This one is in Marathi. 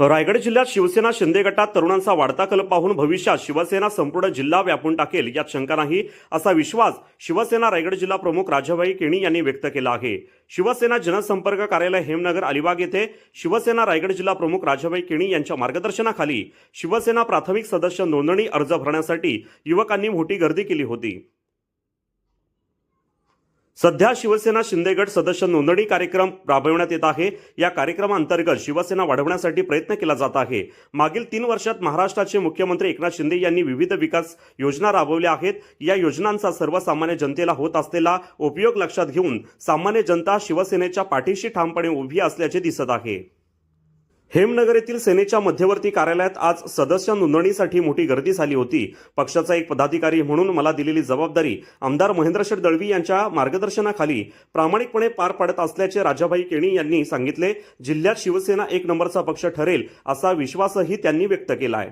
रायगड जिल्ह्यात शिवसेना शिंदे गटात तरुणांचा वाढता कल पाहून भविष्यात शिवसेना संपूर्ण जिल्हा व्यापून टाकेल यात शंका नाही असा विश्वास शिवसेना रायगड जिल्हा प्रमुख राजाभाई केणी यांनी व्यक्त केला आहे. शिवसेना जनसंपर्क कार्यालय हेमनगर अलिबाग येथे शिवसेना रायगड जिल्हा प्रमुख राजाभाई केणी यांच्या मार्गदर्शनाखाली शिवसेना प्राथमिक सदस्य नोंदणी अर्ज भरण्यासाठी युवकांनी मोठी गर्दी केली होती. सध्या शिवसेना शिंदेगड सदस्य नोंदणी कार्यक्रम राबविण्यात येत आहे. या कार्यक्रमाअंतर्गत शिवसेना वाढवण्यासाठी प्रयत्न केला जात आहे. मागील तीन वर्षात महाराष्ट्राचे मुख्यमंत्री एकनाथ शिंदे यांनी विविध विकास योजना राबवल्या आहेत. या योजनांचा सर्वसामान्य जनतेला होत असलेला उपयोग लक्षात घेऊन सामान्य जनता शिवसेनेच्या पाठीशी ठामपणे उभी असल्याचे दिसत आहे. हेमनगर येथील सेनेच्या मध्यवर्ती कार्यालयात आज सदस्य नोंदणीसाठी मोठी गर्दी झाली होती. पक्षाचा एक पदाधिकारी म्हणून मला दिलेली जबाबदारी आमदार महेंद्रशेठ दळवी यांच्या मार्गदर्शनाखाली प्रामाणिकपणे पार पाडत असल्याचे राजाभाई केणी यांनी सांगितले. जिल्ह्यात शिवसेना एक नंबरचा पक्ष ठरेल असा विश्वासही त्यांनी व्यक्त केला आहे